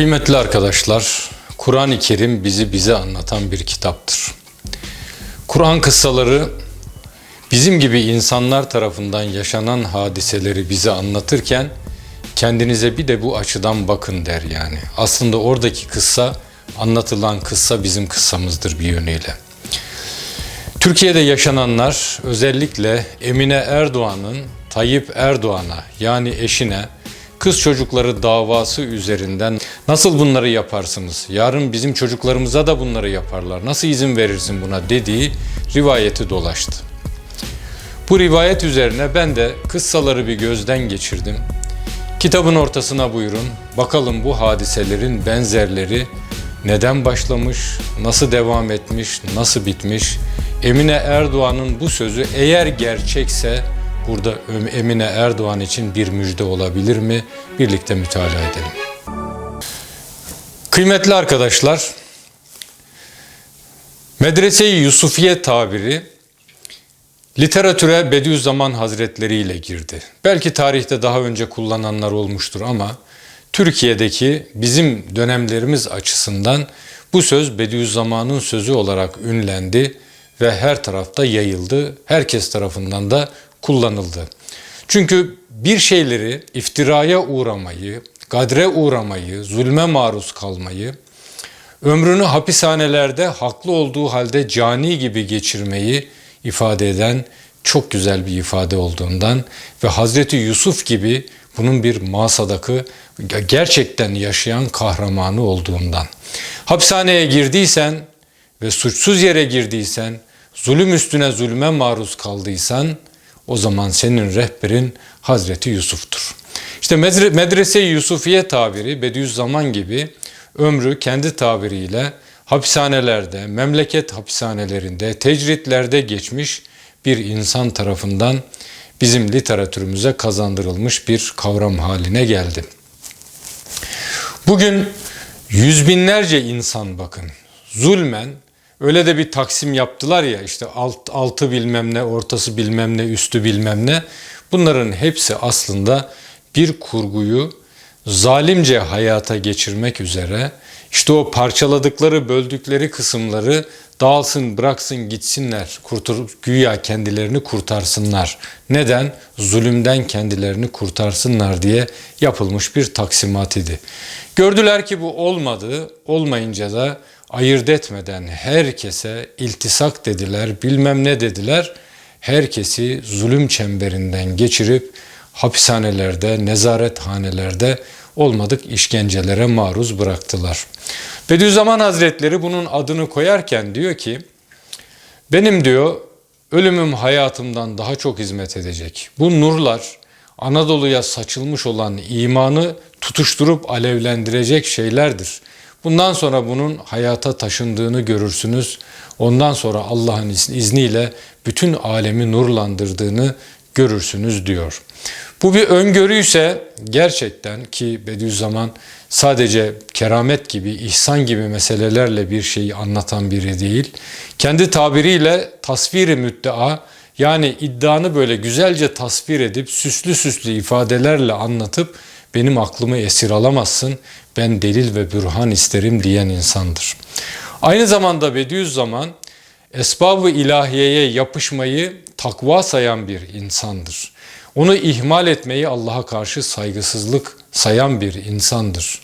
Kıymetli arkadaşlar, Kur'an-ı Kerim bizi bize anlatan bir kitaptır. Kur'an kıssaları bizim gibi insanlar tarafından yaşanan hadiseleri bize anlatırken kendinize bir de bu açıdan bakın der yani. Aslında oradaki kıssa anlatılan kıssa bizim kıssamızdır bir yönüyle. Türkiye'de yaşananlar özellikle Emine Erdoğan'ın Tayyip Erdoğan'a yani eşine kız çocukları davası üzerinden nasıl bunları yaparsınız? Yarın bizim çocuklarımıza da bunları yaparlar. Nasıl izin verirsin buna dediği rivayeti dolaştı. Bu rivayet üzerine ben de kıssaları bir gözden geçirdim. Kitabın ortasına buyurun. Bakalım bu hadiselerin benzerleri neden başlamış, nasıl devam etmiş, nasıl bitmiş? Emine Erdoğan'ın bu sözü eğer gerçekse burada Emine Erdoğan için bir müjde olabilir mi? Birlikte mütalaa edelim. Kıymetli arkadaşlar, Medrese-i Yusufiye tabiri literatüre Bediüzzaman Hazretleri ile girdi. Belki tarihte daha önce kullananlar olmuştur ama Türkiye'deki bizim dönemlerimiz açısından bu söz Bediüzzaman'ın sözü olarak ünlendi ve her tarafta yayıldı. Herkes tarafından da kullanıldı. Çünkü bir şeyleri iftiraya uğramayı, gadre uğramayı, zulme maruz kalmayı, ömrünü hapishanelerde haklı olduğu halde cani gibi geçirmeyi ifade eden çok güzel bir ifade olduğundan ve Hazreti Yusuf gibi bunun bir masadakı gerçekten yaşayan kahramanı olduğundan. Hapishaneye girdiysen ve suçsuz yere girdiysen, zulüm üstüne zulme maruz kaldıysan o zaman senin rehberin Hazreti Yusuf'tur. İşte medrese-i Yusufiye tabiri Bediüzzaman gibi ömrü kendi tabiriyle hapishanelerde, memleket hapishanelerinde, tecritlerde geçmiş bir insan tarafından bizim literatürümüze kazandırılmış bir kavram haline geldi. Bugün yüz binlerce insan bakın zulmen öyle de bir taksim yaptılar ya işte alt, altı bilmem ne, ortası bilmem ne, üstü bilmem ne. Bunların hepsi aslında bir kurguyu zalimce hayata geçirmek üzere işte o parçaladıkları, böldükleri kısımları dağılsın, bıraksın, gitsinler. Kurtar, güya kendilerini kurtarsınlar. Neden? Zulümden kendilerini kurtarsınlar diye yapılmış bir taksimat idi. Gördüler ki bu olmadı. Olmayınca da ayırt etmeden herkese iltisak dediler, bilmem ne dediler. Herkesi zulüm çemberinden geçirip hapishanelerde, nezarethanelerde olmadık işkencelere maruz bıraktılar. Bediüzzaman Hazretleri bunun adını koyarken diyor ki, benim diyor ölümüm hayatımdan daha çok hizmet edecek. Bu nurlar Anadolu'ya saçılmış olan imanı tutuşturup alevlendirecek şeylerdir. Bundan sonra bunun hayata taşındığını görürsünüz. Ondan sonra Allah'ın izniyle bütün alemi nurlandırdığını görürsünüz diyor. Bu bir öngörü ise gerçekten ki Bediüzzaman sadece keramet gibi, ihsan gibi meselelerle bir şeyi anlatan biri değil. Kendi tabiriyle tasviri müddea yani iddianı böyle güzelce tasvir edip süslü süslü ifadelerle anlatıp benim aklımı esir alamazsın, ben delil ve bürhan isterim diyen insandır. Aynı zamanda Bediüzzaman esbab-ı ilahiyeye yapışmayı takva sayan bir insandır. Onu ihmal etmeyi Allah'a karşı saygısızlık sayan bir insandır.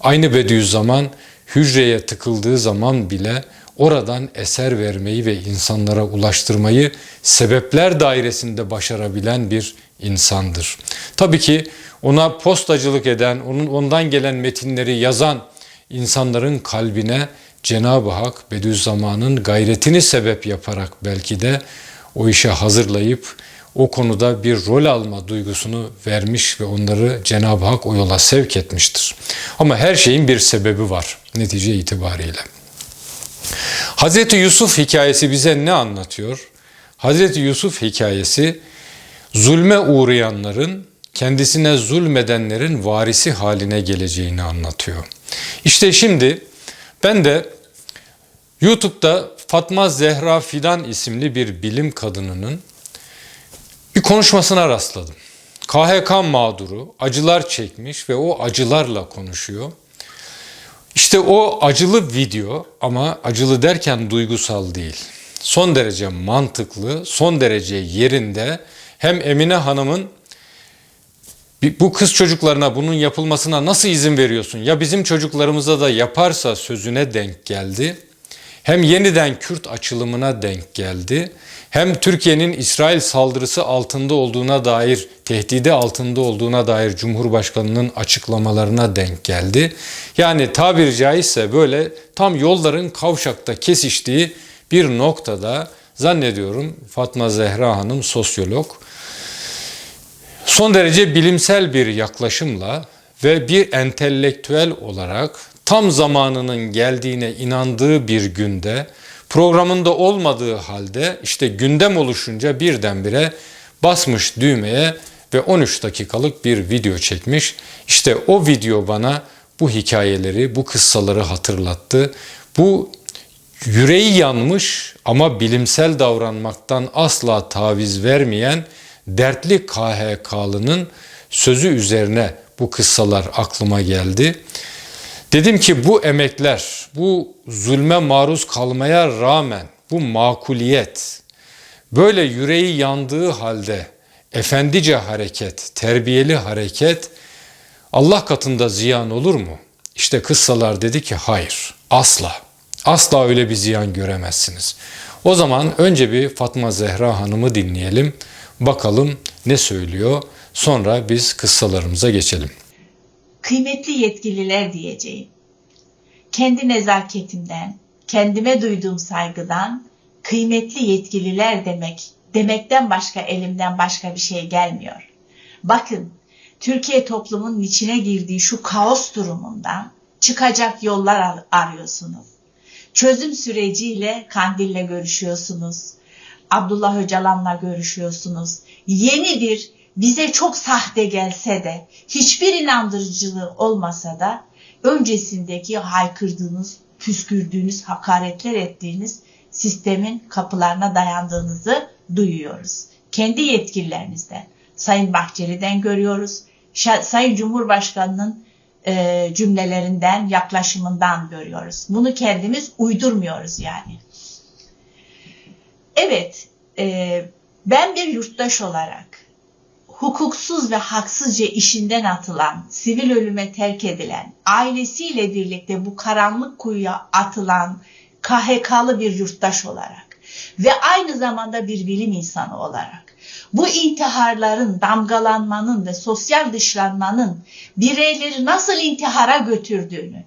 Aynı Bediüzzaman hücreye tıkıldığı zaman bile oradan eser vermeyi ve insanlara ulaştırmayı sebepler dairesinde başarabilen bir insandır. Tabii ki ona postacılık eden, onun ondan gelen metinleri yazan insanların kalbine Cenab-ı Hak Bediüzzaman'ın gayretini sebep yaparak belki de o işe hazırlayıp o konuda bir rol alma duygusunu vermiş ve onları Cenab-ı Hak o yola sevk etmiştir. Ama her şeyin bir sebebi var netice itibariyle. Hazreti Yusuf hikayesi bize ne anlatıyor? Hazreti Yusuf hikayesi zulme uğrayanların kendisine zulmedenlerin varisi haline geleceğini anlatıyor. İşte şimdi ben de YouTube'da Fatma Zehra Fidan isimli bir bilim kadınının bir konuşmasına rastladım. KHK mağduru acılar çekmiş ve o acılarla konuşuyor. İşte o acılı video ama acılı derken duygusal değil. Son derece mantıklı, son derece yerinde hem Emine Hanım'ın bu kız çocuklarına bunun yapılmasına nasıl izin veriyorsun? Ya bizim çocuklarımıza da yaparsa sözüne denk geldi. Hem yeniden Kürt açılımına denk geldi. Hem Türkiye'nin İsrail saldırısı altında olduğuna dair, tehdide altında olduğuna dair Cumhurbaşkanı'nın açıklamalarına denk geldi. Yani tabiri caizse böyle tam yolların kavşakta kesiştiği bir noktada zannediyorum Fatma Zehra Hanım sosyolog son derece bilimsel bir yaklaşımla ve bir entelektüel olarak tam zamanının geldiğine inandığı bir günde programında olmadığı halde işte gündem oluşunca birdenbire basmış düğmeye ve 13 dakikalık bir video çekmiş. İşte o video bana bu hikayeleri, bu kıssaları hatırlattı. Bu yüreği yanmış ama bilimsel davranmaktan asla taviz vermeyen dertli KHK'lının sözü üzerine bu kıssalar aklıma geldi. Dedim ki bu emekler, bu zulme maruz kalmaya rağmen bu makuliyet, böyle yüreği yandığı halde efendice hareket, terbiyeli hareket Allah katında ziyan olur mu? İşte kıssalar dedi ki hayır, asla. Asla öyle bir ziyan göremezsiniz. O zaman önce bir Fatma Zehra Hanım'ı dinleyelim. Bakalım ne söylüyor. Sonra biz kıssalarımıza geçelim. Kıymetli yetkililer diyeceğim. Kendi nezaketimden, kendime duyduğum saygıdan kıymetli yetkililer demek, demekten başka elimden başka bir şey gelmiyor. Bakın, Türkiye toplumunun içine girdiği şu kaos durumundan çıkacak yollar arıyorsunuz. Çözüm süreciyle Kandil'le görüşüyorsunuz. Abdullah Öcalan'la görüşüyorsunuz. Yeni bir bize çok sahte gelse de hiçbir inandırıcılığı olmasa da öncesindeki haykırdığınız, püskürdüğünüz, hakaretler ettiğiniz sistemin kapılarına dayandığınızı duyuyoruz. Kendi yetkililerinizden, Sayın Bahçeli'den görüyoruz. Sayın Cumhurbaşkanı'nın e, cümlelerinden, yaklaşımından görüyoruz. Bunu kendimiz uydurmuyoruz yani. Evet, e, ben bir yurttaş olarak hukuksuz ve haksızca işinden atılan, sivil ölüme terk edilen, ailesiyle birlikte bu karanlık kuyuya atılan KHK'lı bir yurttaş olarak ve aynı zamanda bir bilim insanı olarak bu intiharların, damgalanmanın ve sosyal dışlanmanın bireyleri nasıl intihara götürdüğünü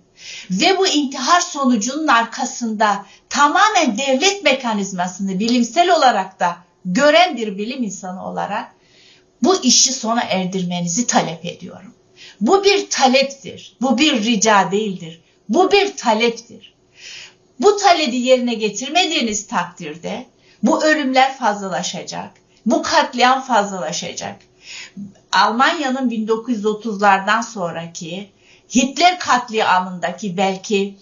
ve bu intihar sonucunun arkasında tamamen devlet mekanizmasını bilimsel olarak da gören bir bilim insanı olarak bu işi sona erdirmenizi talep ediyorum. Bu bir taleptir. Bu bir rica değildir. Bu bir taleptir. Bu talebi yerine getirmediğiniz takdirde bu ölümler fazlalaşacak. Bu katliam fazlalaşacak. Almanya'nın 1930'lardan sonraki Hitler katliamındaki belki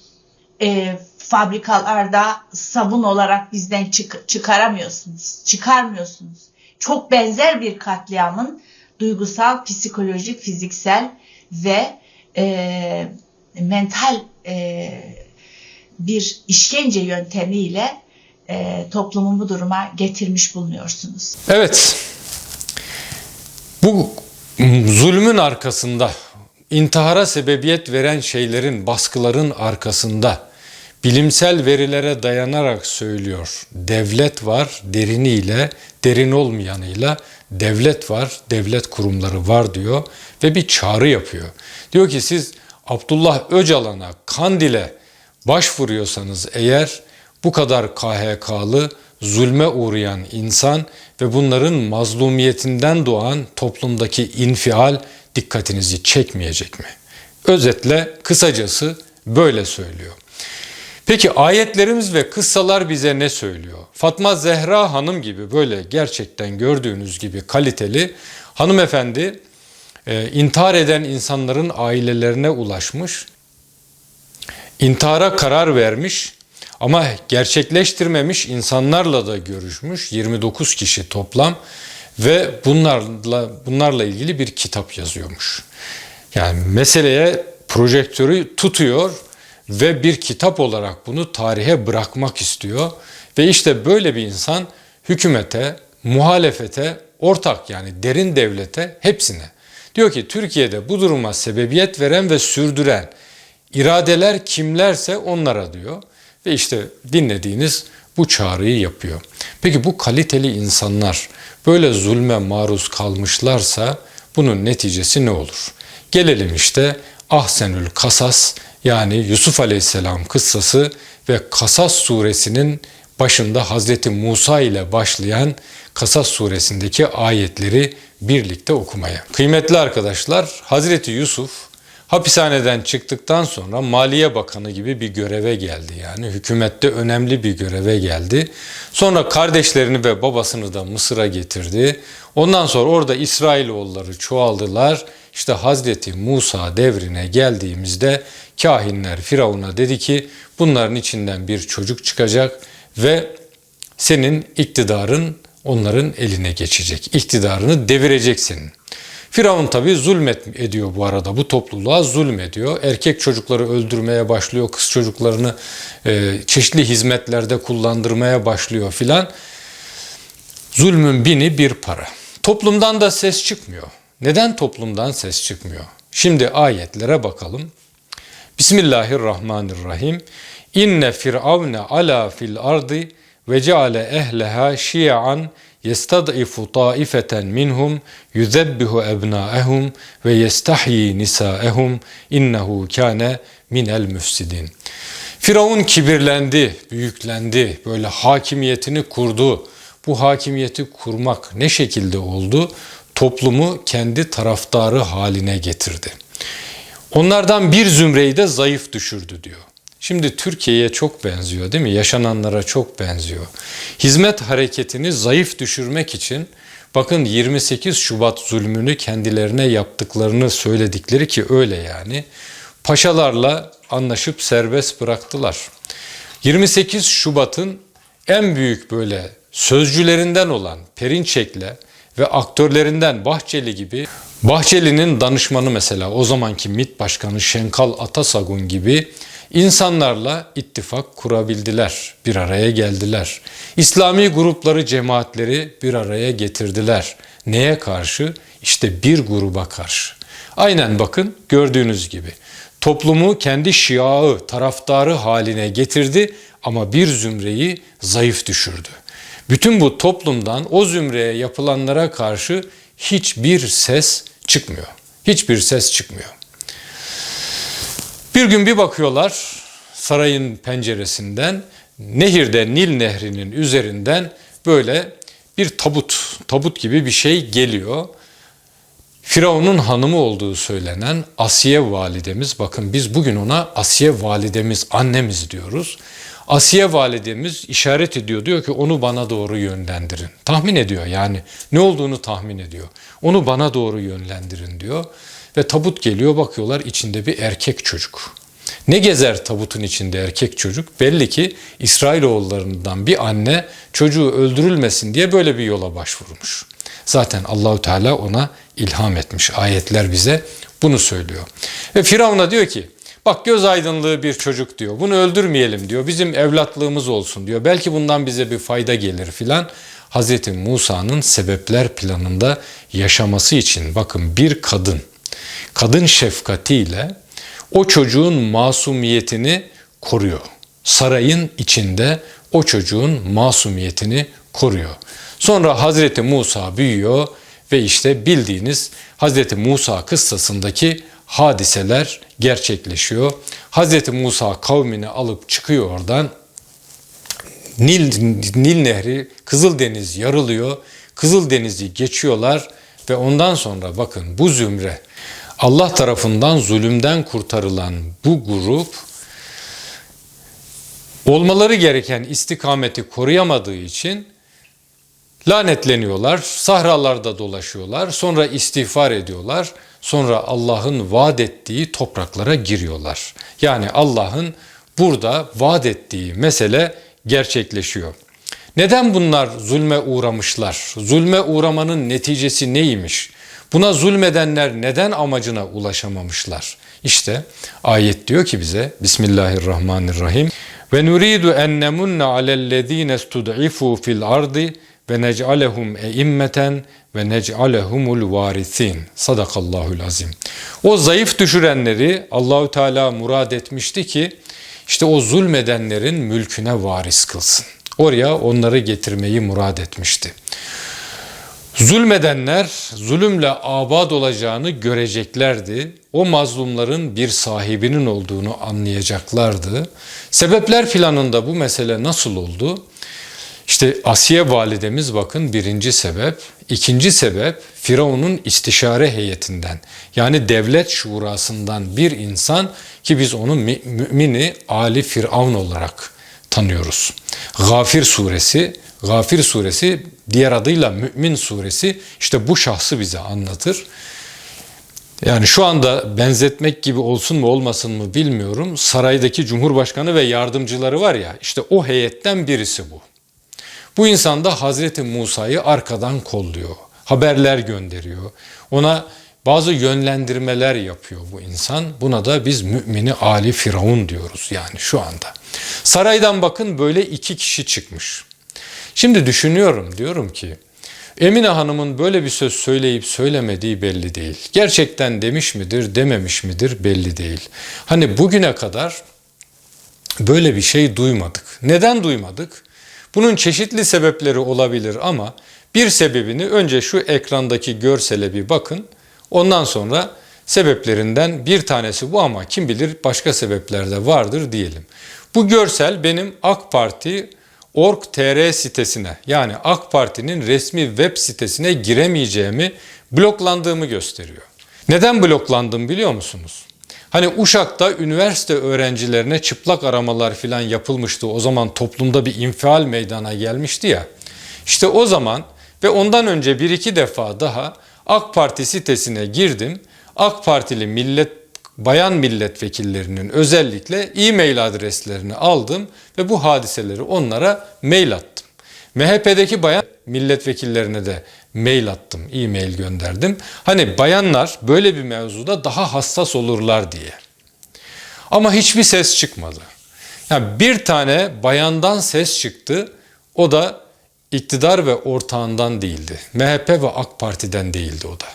e, fabrikalarda sabun olarak bizden çık çıkaramıyorsunuz, çıkarmıyorsunuz. Çok benzer bir katliamın duygusal, psikolojik, fiziksel ve e, mental e, bir işkence yöntemiyle e, toplumu bu duruma getirmiş bulunuyorsunuz. Evet, bu zulmün arkasında, intihara sebebiyet veren şeylerin, baskıların arkasında bilimsel verilere dayanarak söylüyor. Devlet var deriniyle, derin olmayanıyla devlet var, devlet kurumları var diyor ve bir çağrı yapıyor. Diyor ki siz Abdullah Öcalan'a, Kandil'e başvuruyorsanız eğer bu kadar KHK'lı, zulme uğrayan insan ve bunların mazlumiyetinden doğan toplumdaki infial dikkatinizi çekmeyecek mi? Özetle kısacası böyle söylüyor. Peki ayetlerimiz ve kıssalar bize ne söylüyor? Fatma Zehra Hanım gibi böyle gerçekten gördüğünüz gibi kaliteli hanımefendi e, intihar eden insanların ailelerine ulaşmış, intihara karar vermiş ama gerçekleştirmemiş insanlarla da görüşmüş 29 kişi toplam ve bunlarla bunlarla ilgili bir kitap yazıyormuş. Yani meseleye projektörü tutuyor ve bir kitap olarak bunu tarihe bırakmak istiyor. Ve işte böyle bir insan hükümete, muhalefete, ortak yani derin devlete hepsine. Diyor ki Türkiye'de bu duruma sebebiyet veren ve sürdüren iradeler kimlerse onlara diyor. Ve işte dinlediğiniz bu çağrıyı yapıyor. Peki bu kaliteli insanlar böyle zulme maruz kalmışlarsa bunun neticesi ne olur? Gelelim işte Ahsenül Kasas yani Yusuf Aleyhisselam kıssası ve Kasas suresinin başında Hazreti Musa ile başlayan Kasas suresindeki ayetleri birlikte okumaya. Kıymetli arkadaşlar Hazreti Yusuf hapishaneden çıktıktan sonra Maliye Bakanı gibi bir göreve geldi. Yani hükümette önemli bir göreve geldi. Sonra kardeşlerini ve babasını da Mısır'a getirdi. Ondan sonra orada İsrailoğulları çoğaldılar. İşte Hazreti Musa devrine geldiğimizde kahinler Firavun'a dedi ki bunların içinden bir çocuk çıkacak ve senin iktidarın onların eline geçecek. İktidarını devireceksin. Firavun tabi zulmet ediyor bu arada bu topluluğa zulmediyor. Erkek çocukları öldürmeye başlıyor, kız çocuklarını e, çeşitli hizmetlerde kullandırmaya başlıyor filan. Zulmün bini bir para. Toplumdan da ses çıkmıyor. Neden toplumdan ses çıkmıyor? Şimdi ayetlere bakalım. Bismillahirrahmanirrahim. İnne firavne ala fil ardi ve ceale ehleha şia'an taifeten minhum yuzebbihu ebnaehum ve yestahyi nisaehum innehu kâne minel müfsidin. Firavun kibirlendi, büyüklendi, böyle hakimiyetini kurdu. Bu hakimiyeti kurmak ne şekilde oldu? Toplumu kendi taraftarı haline getirdi. Onlardan bir zümreyi de zayıf düşürdü diyor. Şimdi Türkiye'ye çok benziyor değil mi? Yaşananlara çok benziyor. Hizmet hareketini zayıf düşürmek için bakın 28 Şubat zulmünü kendilerine yaptıklarını söyledikleri ki öyle yani. Paşalarla anlaşıp serbest bıraktılar. 28 Şubat'ın en büyük böyle sözcülerinden olan Perinçek'le ve aktörlerinden Bahçeli gibi Bahçeli'nin danışmanı mesela o zamanki MİT Başkanı Şenkal Atasagun gibi insanlarla ittifak kurabildiler, bir araya geldiler. İslami grupları, cemaatleri bir araya getirdiler. Neye karşı? İşte bir gruba karşı. Aynen bakın gördüğünüz gibi. Toplumu kendi şiağı, taraftarı haline getirdi ama bir zümreyi zayıf düşürdü. Bütün bu toplumdan o zümreye yapılanlara karşı hiçbir ses çıkmıyor. Hiçbir ses çıkmıyor. Bir gün bir bakıyorlar sarayın penceresinden nehirde Nil Nehri'nin üzerinden böyle bir tabut, tabut gibi bir şey geliyor. Firavun'un hanımı olduğu söylenen Asiye validemiz, bakın biz bugün ona Asiye validemiz, annemiz diyoruz. Asiye validemiz işaret ediyor, diyor ki onu bana doğru yönlendirin. Tahmin ediyor yani ne olduğunu tahmin ediyor. Onu bana doğru yönlendirin diyor. Ve tabut geliyor bakıyorlar içinde bir erkek çocuk. Ne gezer tabutun içinde erkek çocuk? Belli ki İsrailoğullarından bir anne çocuğu öldürülmesin diye böyle bir yola başvurmuş. Zaten Allahü Teala ona ilham etmiş. Ayetler bize bunu söylüyor. Ve Firavun'a diyor ki bak göz aydınlığı bir çocuk diyor. Bunu öldürmeyelim diyor. Bizim evlatlığımız olsun diyor. Belki bundan bize bir fayda gelir filan. Hazreti Musa'nın sebepler planında yaşaması için bakın bir kadın kadın şefkatiyle o çocuğun masumiyetini koruyor. Sarayın içinde o çocuğun masumiyetini koruyor. Sonra Hazreti Musa büyüyor ve işte bildiğiniz Hazreti Musa kıssasındaki hadiseler gerçekleşiyor. Hazreti Musa kavmini alıp çıkıyor oradan. Nil, Nil Nehri, Kızıldeniz yarılıyor. Kızıldeniz'i geçiyorlar ve ondan sonra bakın bu zümre Allah tarafından zulümden kurtarılan bu grup olmaları gereken istikameti koruyamadığı için lanetleniyorlar, sahralarda dolaşıyorlar, sonra istiğfar ediyorlar, sonra Allah'ın vaat ettiği topraklara giriyorlar. Yani Allah'ın burada vaat ettiği mesele gerçekleşiyor. Neden bunlar zulme uğramışlar? Zulme uğramanın neticesi neymiş? Buna zulmedenler neden amacına ulaşamamışlar? İşte ayet diyor ki bize Bismillahirrahmanirrahim ve nuridu en nemunne alellezine stud'ifu fil ardi ve nec'alehum eimmeten ve nec'alehumul varisin. Sadakallahul azim. O zayıf düşürenleri Allahü Teala murad etmişti ki işte o zulmedenlerin mülküne varis kılsın. Oraya onları getirmeyi murad etmişti. Zulmedenler zulümle abad olacağını göreceklerdi. O mazlumların bir sahibinin olduğunu anlayacaklardı. Sebepler planında bu mesele nasıl oldu? İşte Asiye validemiz bakın birinci sebep. İkinci sebep Firavun'un istişare heyetinden yani devlet şurasından bir insan ki biz onu mü- mümini Ali Firavun olarak tanıyoruz. Gafir suresi, Gafir suresi diğer adıyla Mümin suresi işte bu şahsı bize anlatır. Yani şu anda benzetmek gibi olsun mu olmasın mı bilmiyorum. Saraydaki Cumhurbaşkanı ve yardımcıları var ya işte o heyetten birisi bu. Bu insan da Hazreti Musa'yı arkadan kolluyor. Haberler gönderiyor. Ona bazı yönlendirmeler yapıyor bu insan. Buna da biz mümini Ali Firavun diyoruz yani şu anda. Saraydan bakın böyle iki kişi çıkmış. Şimdi düşünüyorum diyorum ki Emine Hanım'ın böyle bir söz söyleyip söylemediği belli değil. Gerçekten demiş midir dememiş midir belli değil. Hani bugüne kadar böyle bir şey duymadık. Neden duymadık? Bunun çeşitli sebepleri olabilir ama bir sebebini önce şu ekrandaki görsele bir bakın. Ondan sonra sebeplerinden bir tanesi bu ama kim bilir başka sebepler de vardır diyelim. Bu görsel benim AK Parti Org.tr sitesine yani AK Parti'nin resmi web sitesine giremeyeceğimi, bloklandığımı gösteriyor. Neden bloklandım biliyor musunuz? Hani Uşak'ta üniversite öğrencilerine çıplak aramalar filan yapılmıştı. O zaman toplumda bir infial meydana gelmişti ya. İşte o zaman ve ondan önce bir iki defa daha AK Parti sitesine girdim. AK Partili millet bayan milletvekillerinin özellikle e-mail adreslerini aldım ve bu hadiseleri onlara mail attım. MHP'deki bayan milletvekillerine de mail attım, e-mail gönderdim. Hani bayanlar böyle bir mevzuda daha hassas olurlar diye. Ama hiçbir ses çıkmadı. Yani bir tane bayandan ses çıktı. O da iktidar ve ortağından değildi. MHP ve AK Parti'den değildi o da.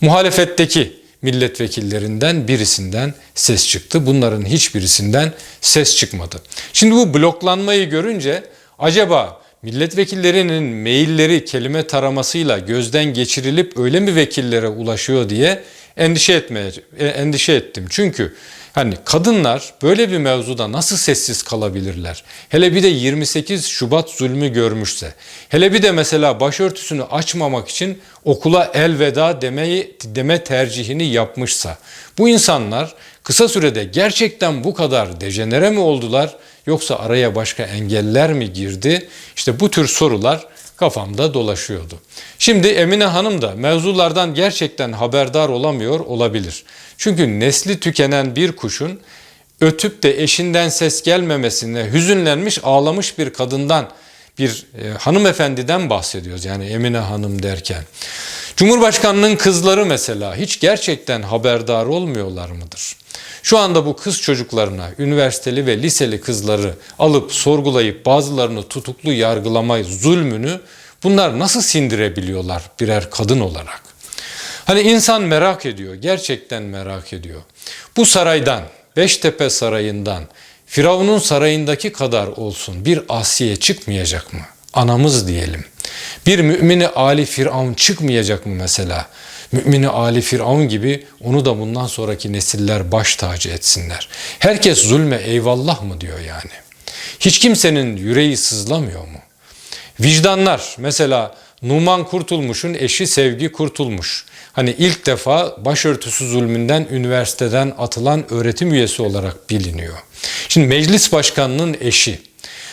Muhalefetteki milletvekillerinden birisinden ses çıktı. Bunların hiçbirisinden ses çıkmadı. Şimdi bu bloklanmayı görünce acaba milletvekillerinin mailleri kelime taramasıyla gözden geçirilip öyle mi vekillere ulaşıyor diye endişe etmeye e, endişe ettim. Çünkü hani kadınlar böyle bir mevzuda nasıl sessiz kalabilirler? Hele bir de 28 Şubat zulmü görmüşse. Hele bir de mesela başörtüsünü açmamak için okula elveda demeyi deme tercihini yapmışsa. Bu insanlar kısa sürede gerçekten bu kadar dejenere mi oldular yoksa araya başka engeller mi girdi? İşte bu tür sorular kafamda dolaşıyordu. Şimdi Emine Hanım da mevzulardan gerçekten haberdar olamıyor olabilir. Çünkü nesli tükenen bir kuşun ötüp de eşinden ses gelmemesine hüzünlenmiş ağlamış bir kadından bir e, hanımefendiden bahsediyoruz yani Emine Hanım derken. Cumhurbaşkanının kızları mesela hiç gerçekten haberdar olmuyorlar mıdır? Şu anda bu kız çocuklarına, üniversiteli ve liseli kızları alıp sorgulayıp bazılarını tutuklu yargılamayı, zulmünü bunlar nasıl sindirebiliyorlar birer kadın olarak? Hani insan merak ediyor, gerçekten merak ediyor. Bu saraydan, Beştepe Sarayı'ndan, Firavun'un sarayındaki kadar olsun bir Asiye çıkmayacak mı? Anamız diyelim. Bir mümini Ali Firavun çıkmayacak mı mesela? Mümini Ali Firavun gibi onu da bundan sonraki nesiller baş tacı etsinler. Herkes zulme eyvallah mı diyor yani. Hiç kimsenin yüreği sızlamıyor mu? Vicdanlar mesela Numan Kurtulmuş'un eşi Sevgi Kurtulmuş. Hani ilk defa başörtüsü zulmünden üniversiteden atılan öğretim üyesi olarak biliniyor. Şimdi meclis başkanının eşi.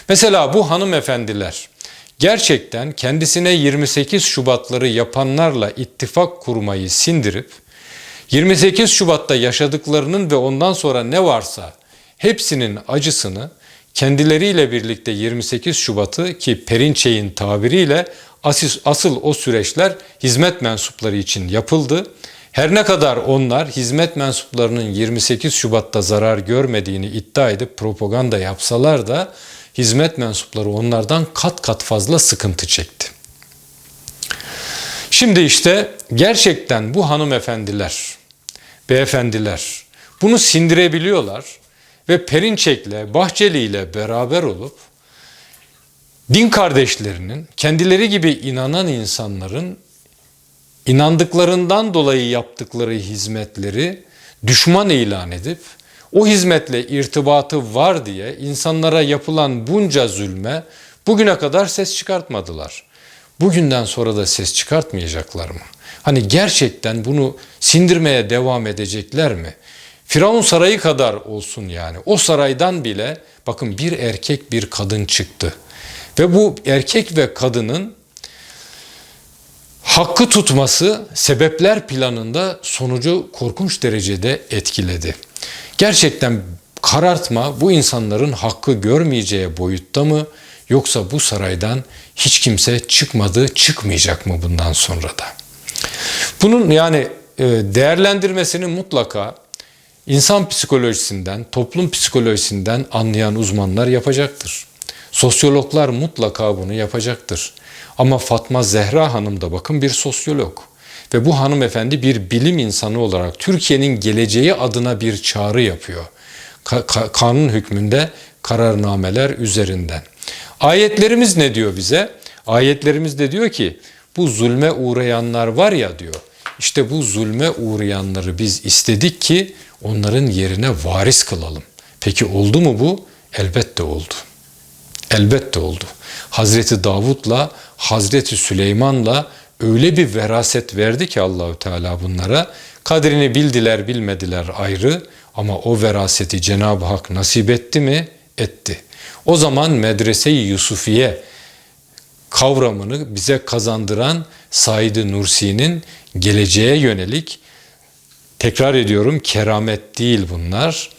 Mesela bu hanımefendiler gerçekten kendisine 28 Şubatları yapanlarla ittifak kurmayı sindirip 28 Şubat'ta yaşadıklarının ve ondan sonra ne varsa hepsinin acısını kendileriyle birlikte 28 Şubat'ı ki Perinçey'in tabiriyle asıl, asıl o süreçler hizmet mensupları için yapıldı. Her ne kadar onlar hizmet mensuplarının 28 Şubat'ta zarar görmediğini iddia edip propaganda yapsalar da hizmet mensupları onlardan kat kat fazla sıkıntı çekti. Şimdi işte gerçekten bu hanımefendiler, beyefendiler bunu sindirebiliyorlar ve Perinçek'le, Bahçeli ile beraber olup din kardeşlerinin, kendileri gibi inanan insanların inandıklarından dolayı yaptıkları hizmetleri düşman ilan edip o hizmetle irtibatı var diye insanlara yapılan bunca zulme bugüne kadar ses çıkartmadılar. Bugünden sonra da ses çıkartmayacaklar mı? Hani gerçekten bunu sindirmeye devam edecekler mi? Firavun sarayı kadar olsun yani. O saraydan bile bakın bir erkek bir kadın çıktı. Ve bu erkek ve kadının hakkı tutması sebepler planında sonucu korkunç derecede etkiledi. Gerçekten karartma bu insanların hakkı görmeyeceği boyutta mı yoksa bu saraydan hiç kimse çıkmadı, çıkmayacak mı bundan sonra da? Bunun yani e, değerlendirmesini mutlaka insan psikolojisinden, toplum psikolojisinden anlayan uzmanlar yapacaktır. Sosyologlar mutlaka bunu yapacaktır. Ama Fatma Zehra Hanım da bakın bir sosyolog. Ve bu hanımefendi bir bilim insanı olarak Türkiye'nin geleceği adına bir çağrı yapıyor. Ka- ka- kanun hükmünde kararnameler üzerinden. Ayetlerimiz ne diyor bize? Ayetlerimiz de diyor ki bu zulme uğrayanlar var ya diyor. İşte bu zulme uğrayanları biz istedik ki onların yerine varis kılalım. Peki oldu mu bu? Elbette oldu. Elbette oldu. Hazreti Davud'la Hazreti Süleyman'la öyle bir veraset verdi ki Allahü Teala bunlara. Kadrini bildiler bilmediler ayrı ama o veraseti Cenab-ı Hak nasip etti mi? Etti. O zaman Medrese-i Yusufiye kavramını bize kazandıran Said Nursi'nin geleceğe yönelik tekrar ediyorum keramet değil bunlar.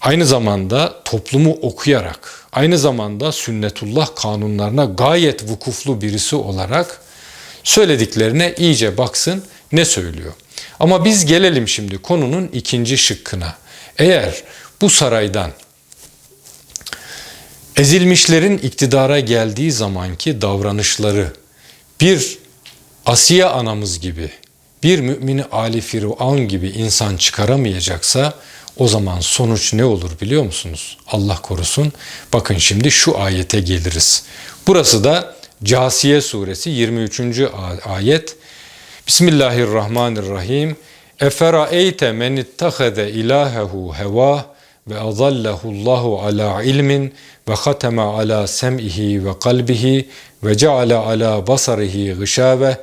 Aynı zamanda toplumu okuyarak, aynı zamanda sünnetullah kanunlarına gayet vukuflu birisi olarak söylediklerine iyice baksın ne söylüyor. Ama biz gelelim şimdi konunun ikinci şıkkına. Eğer bu saraydan ezilmişlerin iktidara geldiği zamanki davranışları bir Asiye anamız gibi, bir mümini Ali Firavun gibi insan çıkaramayacaksa o zaman sonuç ne olur biliyor musunuz? Allah korusun. Bakın şimdi şu ayete geliriz. Burası da Casiye suresi 23. ayet. Bismillahirrahmanirrahim. Eferaeyte men ittehade ilahehu heva ve azallahu Allahu ala ilmin ve hateme ala sem'ihi ve kalbihi ve ceale ala basarihi gışave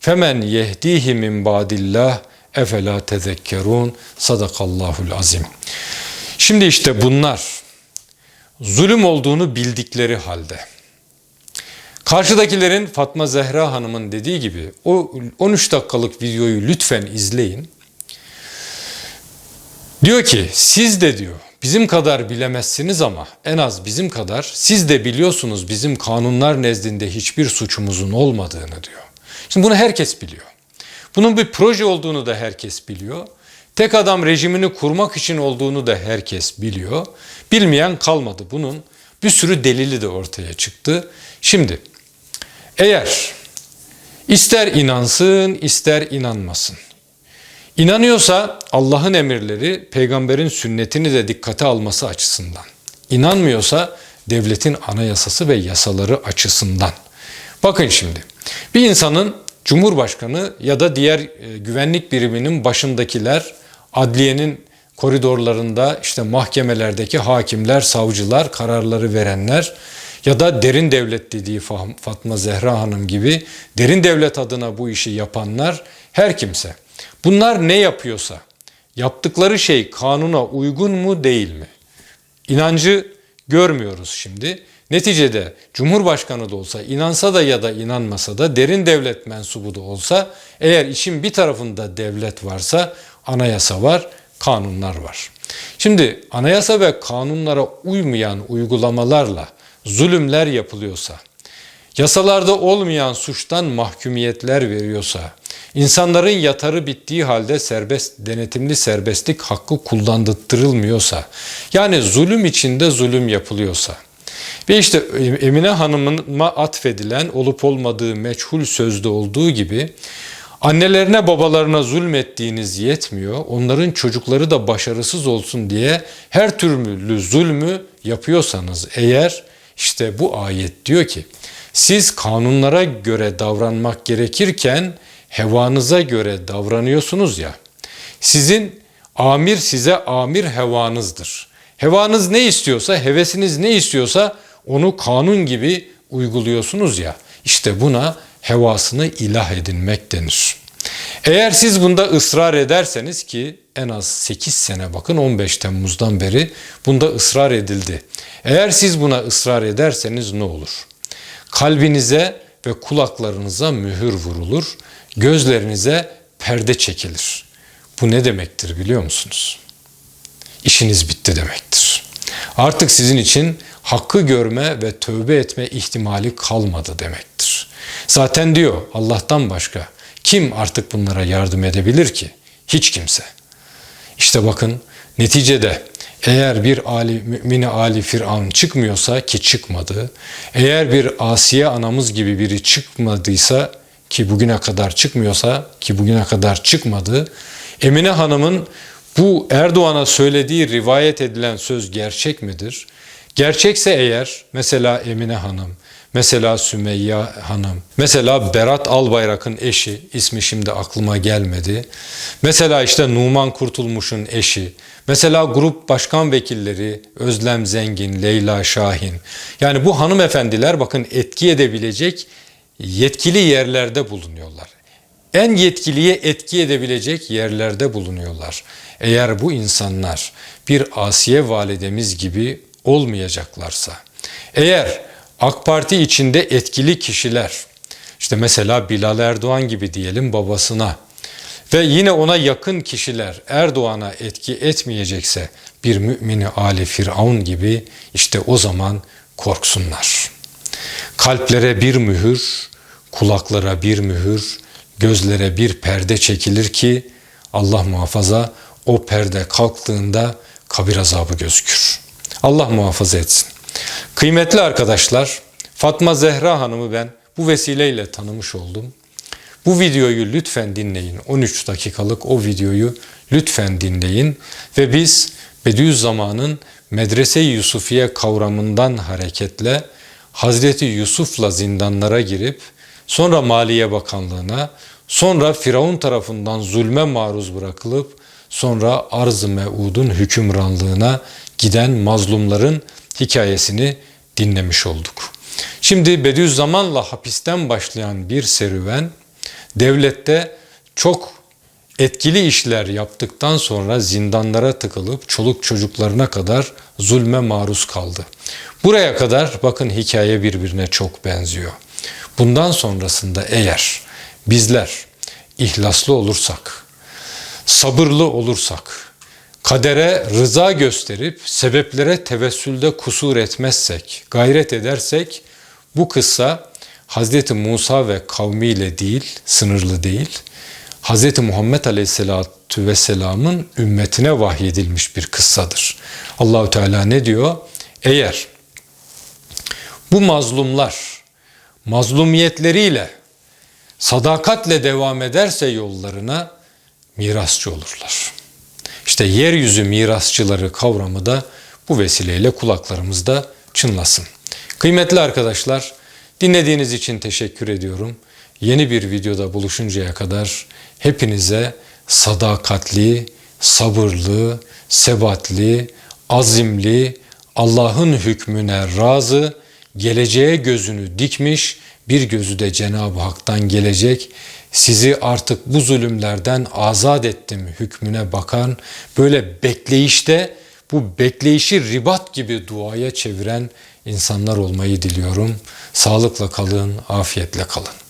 femen yehdihi min badillah efela tezekkerun sadakallahul azim. Şimdi işte bunlar zulüm olduğunu bildikleri halde karşıdakilerin Fatma Zehra Hanım'ın dediği gibi o 13 dakikalık videoyu lütfen izleyin. Diyor ki siz de diyor bizim kadar bilemezsiniz ama en az bizim kadar siz de biliyorsunuz bizim kanunlar nezdinde hiçbir suçumuzun olmadığını diyor. Şimdi bunu herkes biliyor. Bunun bir proje olduğunu da herkes biliyor. Tek adam rejimini kurmak için olduğunu da herkes biliyor. Bilmeyen kalmadı. Bunun bir sürü delili de ortaya çıktı. Şimdi eğer ister inansın ister inanmasın. İnanıyorsa Allah'ın emirleri peygamberin sünnetini de dikkate alması açısından. İnanmıyorsa devletin anayasası ve yasaları açısından. Bakın şimdi bir insanın Cumhurbaşkanı ya da diğer e, güvenlik biriminin başındakiler, adliyenin koridorlarında işte mahkemelerdeki hakimler, savcılar, kararları verenler ya da derin devlet dediği Fatma Zehra Hanım gibi derin devlet adına bu işi yapanlar her kimse. Bunlar ne yapıyorsa yaptıkları şey kanuna uygun mu değil mi? İnancı görmüyoruz şimdi. Neticede Cumhurbaşkanı da olsa, inansa da ya da inanmasa da, derin devlet mensubu da olsa, eğer işin bir tarafında devlet varsa anayasa var, kanunlar var. Şimdi anayasa ve kanunlara uymayan uygulamalarla zulümler yapılıyorsa, yasalarda olmayan suçtan mahkumiyetler veriyorsa, insanların yatarı bittiği halde serbest denetimli serbestlik hakkı kullandırılmıyorsa, yani zulüm içinde zulüm yapılıyorsa ve işte Emine Hanım'ıma atfedilen olup olmadığı meçhul sözde olduğu gibi annelerine babalarına zulmettiğiniz yetmiyor. Onların çocukları da başarısız olsun diye her türlü zulmü yapıyorsanız eğer işte bu ayet diyor ki siz kanunlara göre davranmak gerekirken hevanıza göre davranıyorsunuz ya. Sizin amir size amir hevanızdır. Hevanız ne istiyorsa, hevesiniz ne istiyorsa onu kanun gibi uyguluyorsunuz ya. İşte buna hevasını ilah edinmek denir. Eğer siz bunda ısrar ederseniz ki en az 8 sene bakın 15 Temmuz'dan beri bunda ısrar edildi. Eğer siz buna ısrar ederseniz ne olur? Kalbinize ve kulaklarınıza mühür vurulur, gözlerinize perde çekilir. Bu ne demektir biliyor musunuz? İşiniz bitti demektir. Artık sizin için hakkı görme ve tövbe etme ihtimali kalmadı demektir. Zaten diyor Allah'tan başka kim artık bunlara yardım edebilir ki? Hiç kimse. İşte bakın neticede eğer bir Ali, mümini Ali Firavun çıkmıyorsa ki çıkmadı, eğer bir Asiye anamız gibi biri çıkmadıysa ki bugüne kadar çıkmıyorsa ki bugüne kadar çıkmadı, Emine Hanım'ın bu Erdoğan'a söylediği rivayet edilen söz gerçek midir? Gerçekse eğer mesela Emine Hanım, mesela Sümeyye Hanım, mesela Berat Albayrak'ın eşi, ismi şimdi aklıma gelmedi. Mesela işte Numan Kurtulmuş'un eşi, mesela grup başkan vekilleri Özlem Zengin, Leyla Şahin. Yani bu hanımefendiler bakın etki edebilecek yetkili yerlerde bulunuyorlar. En yetkiliye etki edebilecek yerlerde bulunuyorlar. Eğer bu insanlar bir Asiye validemiz gibi olmayacaklarsa, eğer AK Parti içinde etkili kişiler, işte mesela Bilal Erdoğan gibi diyelim babasına ve yine ona yakın kişiler Erdoğan'a etki etmeyecekse bir mümini Ali Firavun gibi işte o zaman korksunlar. Kalplere bir mühür, kulaklara bir mühür, gözlere bir perde çekilir ki Allah muhafaza o perde kalktığında kabir azabı gözükür. Allah muhafaza etsin. Kıymetli arkadaşlar, Fatma Zehra Hanım'ı ben bu vesileyle tanımış oldum. Bu videoyu lütfen dinleyin. 13 dakikalık o videoyu lütfen dinleyin ve biz Bediüzzaman'ın Medrese-i Yusufiye kavramından hareketle Hazreti Yusuf'la zindanlara girip sonra Maliye Bakanlığı'na, sonra Firavun tarafından zulme maruz bırakılıp sonra Arz-ı Meud'un hükümranlığına giden mazlumların hikayesini dinlemiş olduk. Şimdi Bediüzzaman'la hapisten başlayan bir serüven devlette çok etkili işler yaptıktan sonra zindanlara tıkılıp çoluk çocuklarına kadar zulme maruz kaldı. Buraya kadar bakın hikaye birbirine çok benziyor. Bundan sonrasında eğer bizler ihlaslı olursak, sabırlı olursak, kadere rıza gösterip sebeplere tevessülde kusur etmezsek, gayret edersek bu kıssa Hz. Musa ve kavmiyle değil, sınırlı değil, Hz. Muhammed Aleyhisselatü Vesselam'ın ümmetine vahyedilmiş bir kıssadır. Allahü Teala ne diyor? Eğer bu mazlumlar mazlumiyetleriyle sadakatle devam ederse yollarına mirasçı olurlar. İşte yeryüzü mirasçıları kavramı da bu vesileyle kulaklarımızda çınlasın. Kıymetli arkadaşlar, dinlediğiniz için teşekkür ediyorum. Yeni bir videoda buluşuncaya kadar hepinize sadakatli, sabırlı, sebatli, azimli, Allah'ın hükmüne razı, geleceğe gözünü dikmiş, bir gözü de Cenab-ı Hak'tan gelecek, sizi artık bu zulümlerden azat ettim hükmüne bakan, böyle bekleyişte bu bekleyişi ribat gibi duaya çeviren insanlar olmayı diliyorum. Sağlıkla kalın, afiyetle kalın.